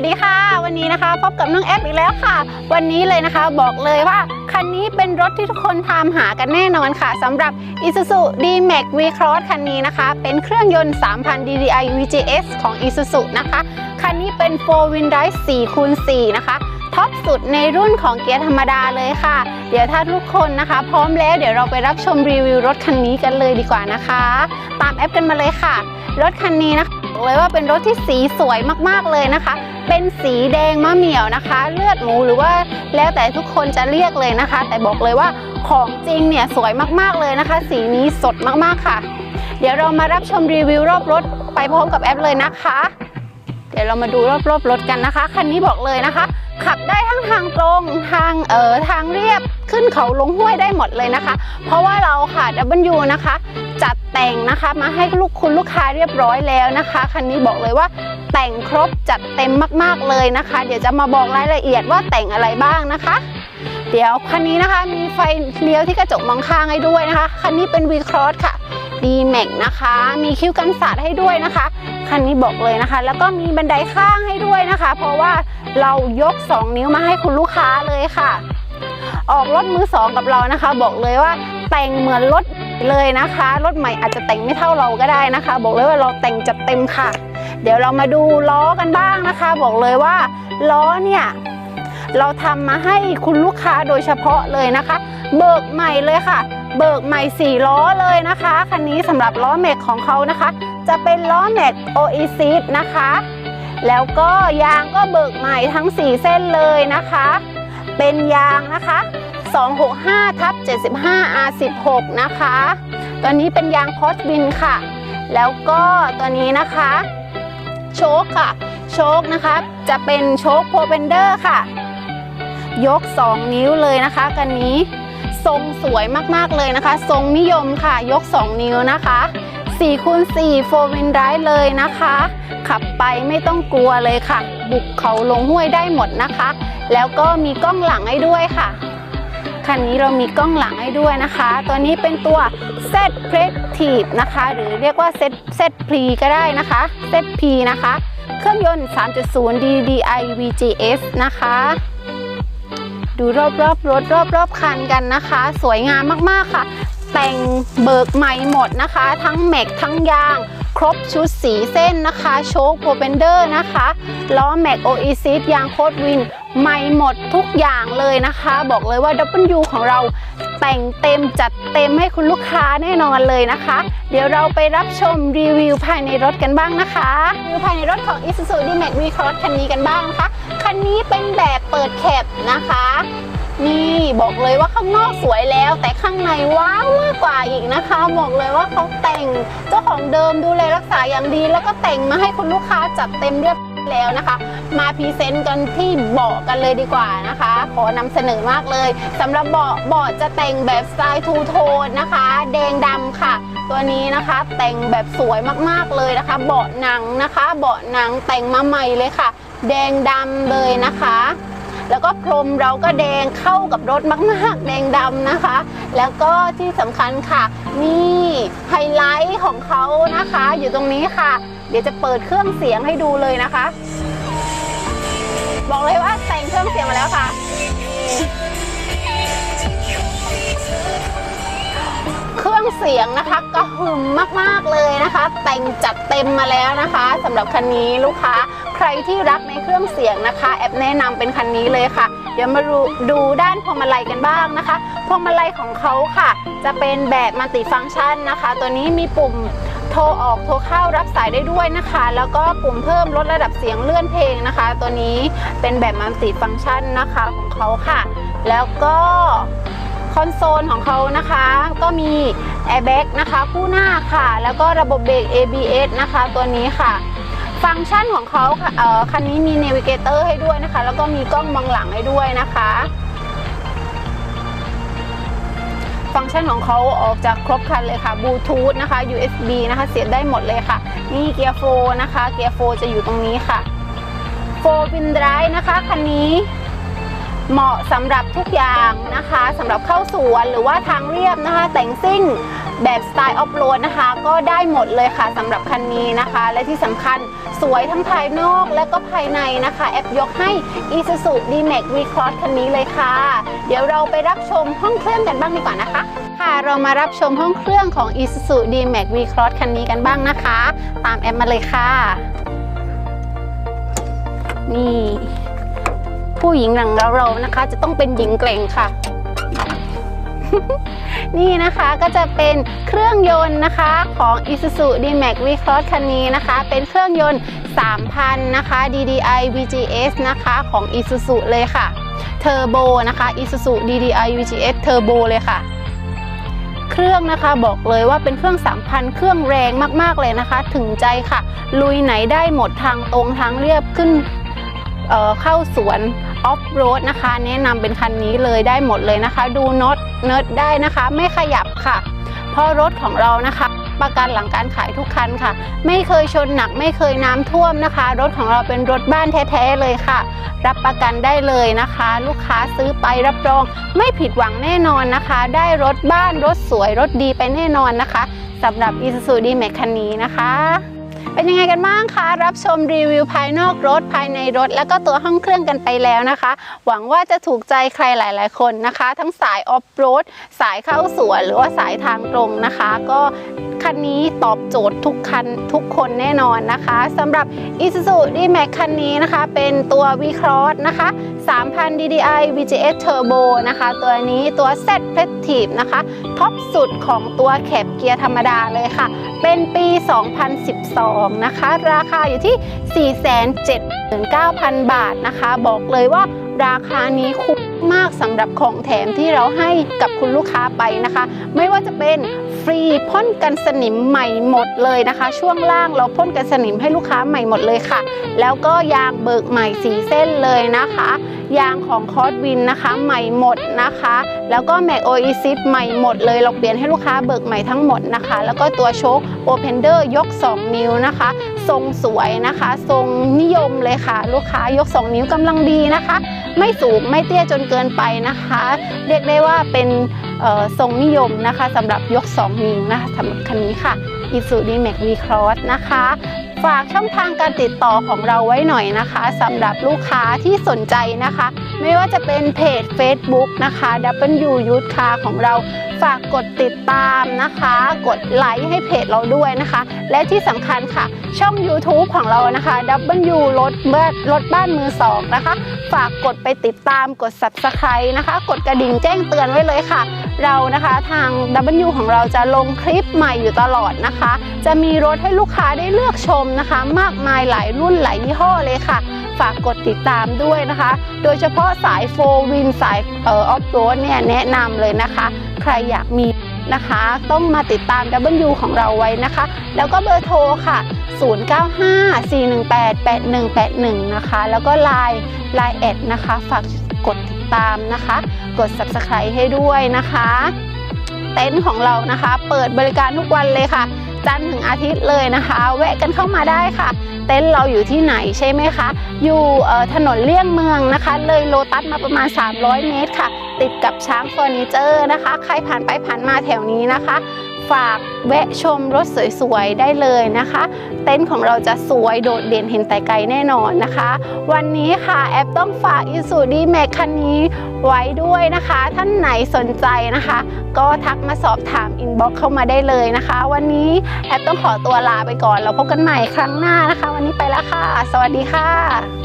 วัสดีค่ะ วันนี้นะคะพบกับน้องแอฟอีกแล้วค่ะ วันนี้เลยนะคะบอกเลยว่า คันนี้เป็นรถที่ทุกคนตามหากันแน่นอนค่ะสำหรับ Isuzu D-Max V-Cross คันนี้นะคะ เป็นเครื่องยนต์ 3,000 DDI VGS ของ Isuzu นะคะ คันนี้เป็น 4 Wheel Drive 4คูณ4นะคะท็อปสุดในรุ่นของเกียร์ธรรมดาเลยค่ะ เดี๋ยวถ้าทุกคนนะคะ พร้อมแล้วเดี๋ยวเราไปรับชมรีวิวรถคันนี้กันเลยดีกว่านะคะ ตามแอปกันมาเลยค่ะ รถคันนี้นะคะ บอกเลยว่าเป็นรถที่สีสวยมากๆเลยนะคะ เป็นสีแดงมะเหมี่ยวนะคะ เลือดหมูหรือว่าแล้วแต่ทุกคนจะเรียกเลยนะคะ แต่บอกเลยว่าของจริงเนี่ยสวยมากๆเลยนะคะ สีนี้สดมากๆค่ะ เดี๋ยวเรามารับชมรีวิวรอบรถไปพร้อมกับแอปเลยนะคะ เดี๋ยวเรามาดูรอบๆรถกันนะคะคันนี้บอกเลยนะคะ ขับได้ทั้งทางตรงทางเอ่อทางเรียบขึ้นเขาลงห้วยได้หมดเลยนะคะ เพราะว่าเราค่ะ W นะคะ จัดแต่งนะคะ มาให้ลูกคุณลูกค้าเรียบร้อยแล้วนะคะคันนี้บอกเลยว่าแต่งครบจัดเต็มมากๆเลยนะคะ เดี๋ยวจะมาบอกรายละเอียดว่าแต่งอะไรบ้างนะคะ เดี๋ยวคันนี้นะคะมีไฟเลี้ยวที่กระจกมองข้างให้ด้วยนะคะคันนี้เป็น V Cross ค่ะ D Max นะคะ มีคิ้วกันสาดให้ด้วยนะคะคันนี้บอกเลยนะคะ แล้วก็มีบันไดข้างให้ด้วยนะคะ เพราะว่าเรายก 2 นิ้วมาให้คุณลูกค้าเลยค่ะ ออกรถมือสองกับเรานะคะ บอกเลยว่าแต่งเหมือนรถ เลยนะคะ รถใหม่อาจจะแต่งไม่เท่าเราก็ได้นะคะ บอกเลยว่าเราแต่งจัดเต็มค่ะ เดี๋ยวเรามาดูล้อกันบ้างนะคะ บอกเลยว่าล้อเนี่ยเราทำมาให้คุณลูกค้าโดยเฉพาะเลยนะคะ เบิกใหม่เลยค่ะ เบิกใหม่4ล้อเลยนะคะคันนี้สำหรับล้อแม็กของเขานะคะ จะเป็นล้อแม็กโอเอซิสนะคะ แล้วก็ยางก็เบิกใหม่ทั้ง 4 เส้นเลยนะคะ เป็นยางนะคะ 265ทับ75 R16 นะคะ ตัวนี้เป็นยางพอสบินค่ะ แล้วก็ตัวนี้นะคะ โชคค่ะ โชคนะคะจะเป็นโชคโพเบนเดอร์ค่ะ ยก 2 นิ้วเลยนะคะกันนี้ทรงสวยมากๆเลยนะคะ ทรงนิยมค่ะ ยก 2 นิ้วนะคะ4คูณ4 4 wheel drive เลยนะคะ ขับไปไม่ต้องกลัวเลยค่ะ บุกเขาลงห้วยได้หมดนะคะ แล้วก็มีกล้องหลังให้ด้วยค่ะ คันนี้เรามีกล้องหลังให้ด้วยนะคะ ตัวนี้เป็นตัว Z p r e t i v e นะคะ หรือเรียกว่า Z Z P ก็ได้นะคะ Z P นะคะ เครื่องยนต์ 3.0 DDI VGS นะคะ ดูรอบๆรรถรอบๆคันกันนะคะ สวยงามมากๆค่ะ แต่งเบิกใหม่หมดนะคะ ทั้งแม็กทั้งยาง ครบชุดสีเส้นนะคะ โชคโปรเบนเดอร์นะคะล้อแม็กโอ i ซิสยางโคดวินใหม่หมดทุกอย่างเลยนะคะ บอกเลยว่า W ของเราแต่งเต็มจัดเต็มให้คุณลูกค้าแน่นอนเลยนะคะ เดี๋ยวเราไปรับชมรีวิวภายในรถกันบ้างนะคะรีวิวภายในรถของ Isuzu D-Max V-Cross คันนี้กันบ้างนะคะ คันนี้เป็นแบบเปิดแคปนะคะ นี่บอกเลยว่าข้างนอกสวยแล้ว แต่ข้างในว้าวมากกว่าอีกนะคะ บอกเลยว่าเขาแต่งเจ้าของเดิมดูแลรักษาอย่างดี แล้วก็แต่งมาให้คุณลูกค้าจัดเต็มเรียบร้อยแล้วนะคะ มาพรีเซนต์กันที่เบาะกันเลยดีกว่านะคะ ขอนำเสนอมากเลยสำหรับเบาะเบาะจะแต่งแบบสไตล์ทูโทนนะคะ แดงดำค่ะ ตัวนี้นะคะแต่งแบบสวยมากๆเลยนะคะ เบาะหนังนะคะ เบาะหนังแต่งมาใหม่เลยค่ะ แดงดำเลยนะคะ แล้วก็พรมเราก็แดงเข้ากับรถมากๆ แดงดำนะคะ แล้วก็ที่สำคัญค่ะ นี่ไฮไลท์ของเขานะคะ อยู่ตรงนี้ค่ะ เดี๋ยวจะเปิดเครื่องเสียงให้ดูเลยนะคะ บอกเลยว่าแต่งเครื่องเสียงมาแล้วค่ะเครื่องเสียงนะคะกระหึ่มมากๆเลยนะคะ แต่งจัดเต็มมาแล้วนะคะสำหรับคันนี้ลูกค้า ใครที่รักในเครื่องเสียงนะคะ แอปแนะนำเป็นคันนี้เลยค่ะ เดี๋ยวมาดูดูด้านพวงมาลัยกันบ้างนะคะ พวงมาลัยของเขาค่ะ จะเป็นแบบมัลติฟังก์ชันนะคะ ตัวนี้มีปุ่มโทรออกโทรเข้ารับสายได้ด้วยนะคะ แล้วก็ปุ่มเพิ่มลดระดับเสียงเลื่อนเพลงนะคะ ตัวนี้เป็นแบบมัลติฟังก์ชันนะคะของเขาค่ะ แล้วก็คอนโซลของเขานะคะ ก็มีแอร์แบ็กนะคะคู่หน้าค่ะ แล้วก็ระบบเบรก ABS นะคะ ตัวนี้ค่ะ ฟังก์ชันของเขาเออคันนี้มีเนวิเกเตอร์ให้ด้วยนะคะ แล้วก็มีกล้องมองหลังให้ด้วยนะคะ ฟังก์ชันของเขาออกจากครบคันเลยค่ะบลูทูธนะคะ USB นะคะ เสียบได้หมดเลยค่ะ นี่เกียร์โฟนะคะ เกียร์โฟจะอยู่ตรงนี้ค่ะโฟวินไดรนะคะคันนี้เหมาะสำหรับทุกอย่างนะคะสำหรับเข้าสวนหรือว่าทางเรียบนะคะ แต่งซิ่ง แบบสไตล์ออฟโรดนะคะ ก็ได้หมดเลยค่ะสำหรับคันนี้นะคะ และที่สำคัญสวยทั้งภายนอกและก็ภายในนะคะ แอปยกให้ Isuzu D-Max V-Cross คันนี้เลยค่ะ เดี๋ยวเราไปรับชมห้องเครื่องกันบ้างดีกว่านะคะค่ะเรามารับชมห้องเครื่องของ Isuzu D-Max V-Cross คันนี้กันบ้างนะคะ ตามแอปมาเลยค่ะ นี่ ผู้หญิงหลังเราเรานะคะ จะต้องเป็นหญิงเกร่งค่ะ นี่นะคะก็จะเป็นเครื่องยนต์นะคะของ Isuzu D-Max V-Cross คันนี้นะคะ เป็นเครื่องยนต์ 3,000 นะคะ DDI VGS นะคะของ Isuzu เลยค่ะเทอร์โบนะคะ Isuzu DDI VGS เทอร์โบเลยค่ะ เครื่องนะคะบอกเลยว่าเป็นเครื่อง 3,000 เครื่องแรงมากๆเลยนะคะ ถึงใจค่ะ ลุยไหนได้หมดทางตรงทางเรียบขึ้น เเข้าสวนออฟโรดนะคะ แนะนำเป็นคันนี้เลยได้หมดเลยนะคะ ดูน็อตเนิร์ดได้นะคะ ไม่ขยับค่ะ เพราะรถของเรานะคะ ประกันหลังการขายทุกคันค่ะ ไม่เคยชนหนักไม่เคยน้ำท่วมนะคะ รถของเราเป็นรถบ้านแท้ๆเลยค่ะ รับประกันได้เลยนะคะ ลูกค้าซื้อไปรับรอง ไม่ผิดหวังแน่นอนนะคะ ได้รถบ้านรถสวยรถดีไปแน่นอนนะคะสำหรับ Isuzu D-Max คันนี้นะคะ เป็นยังไงกันบ้างคะ รับชมรีวิวภายนอกรถภายในรถ แล้วก็ตัวห้องเครื่องกันไปแล้วนะคะ หวังว่าจะถูกใจใครหลาย ๆ คนนะคะ ทั้งสายออฟโรดสายเข้าสวนหรือว่าสายทางตรงนะคะ ก็คันนี้ตอบโจทย์ทุกคันทุกคนแน่นอนนะคะสำหรับ Isuzu D-Max คันนี้นะคะ เป็นตัว V-Cross นะคะ 3,000 DDI VGS Turbo นะคะ ตัวนี้ตัว Z p r e t i v e นะคะท็อปสุดของตัวแคบเกียร์ธรรมดาเลยค่ะ เป็นปี 2012 นะคะ ราคาอยู่ที่ 479,000 บาทนะคะ บอกเลยว่าราคานี้คุ้ม มากสำหรับของแถมที่เราให้กับคุณลูกค้าไปนะคะ ไม่ว่าจะเป็นฟรีพ่นกันสนิมใหม่หมดเลยนะคะ ช่วงล่างเราพ่นกันสนิมให้ลูกค้าใหม่หมดเลยค่ะ แล้วก็ยางเบิกใหม่สีเส้นเลยนะคะ ยางของคอร์ดวินนะคะใหม่หมดนะคะ แล้วก็แม็กโอ i ซิใหม่หมดเลยเราเปลี่ยนให้ลูกค้าเบิกใหม่ทั้งหมดนะคะ แล้วก็ตัวโชคโอเพนเดอร์ยก 2 นิ้วนะคะ ทรงสวยนะคะ ทรงนิยมเลยค่ะ ลูกค้ายก 2 นิ้วกำลังดีนะคะ ไม่สูงไม่เตี้ยจนเกินไปนะคะ เรียกได้ว่าเป็นทรงนิยมนะคะสำหรับยก 2 นิ้วนะคะสำหรับคันนี้ค่ะ Isuzu D-Max V-Cross นะคะ ฝากช่องทางการติดต่อของเราไว้หน่อยนะคะสำหรับลูกค้าที่สนใจนะคะ ไม่ว่าจะเป็นเพจ Facebook นะคะ W Youth Car ของเราฝากกดติดตามนะคะ กดไลค์ให้เพจเราด้วยนะคะ และที่สำคัญค่ะ ช่อง YouTube ของเรานะคะ W รถบ้านรถบ้านมือสองนะคะ ฝากกดไปติดตามกด Subscribe นะคะ กดกระดิ่งแจ้งเตือนไว้เลยค่ะ เรานะคะทาง W ของเราจะลงคลิปใหม่อยู่ตลอดนะคะ จะมีรถให้ลูกค้าได้เลือกชมนะคะ มากมายหลายรุ่นหลายยี่ห้อเลยค่ะ ฝากกดติดตามด้วยนะคะ โดยเฉพาะสายโฟวินสายเอออฟโรดเนี่ยแนะนำเลยนะคะ ใครอยากมีนะคะ ต้องมาติดตาม W ของเราไว้นะคะ แล้วก็เบอร์โทรค่ะ 0954188181 นะคะ แล้วก็ Line Line แอดนะคะ ฝากกดติดตามนะคะ กด Subscribe ให้ด้วยนะคะ เต็นท์ของเรานะคะ เปิดบริการทุกวันเลยค่ะ จันทร์ถึงอาทิตย์เลยนะคะ แวะกันเข้ามาได้ค่ะ เต็นท์เราอยู่ที่ไหนใช่ไหมคะ อยู่ถนนเลี่ยงเมืองนะคะ เลยโลตัสมาประมาณ 300 เมตรค่ะ ติดกับช้างเฟอร์นิเจอร์นะคะ ใครผ่านไปผ่านมาแถวนี้นะคะ ฝากแวะชมรถสวยๆได้เลยนะคะ เต็นท์ของเราจะสวยโดดเด่นเห็นแต่ไกลแน่นอนนะคะ วันนี้ค่ะแอปต้องฝากอิสุดีแม็กคันนี้ไว้ด้วยนะคะ ท่านไหนสนใจนะคะ ก็ทักมาสอบถามอินบ็อกเข้ามาได้เลยนะคะ วันนี้แอปต้องขอตัวลาไปก่อน เราพบกันใหม่ครั้งหน้านะคะ วันนี้ไปแล้วค่ะ สวัสดีค่ะ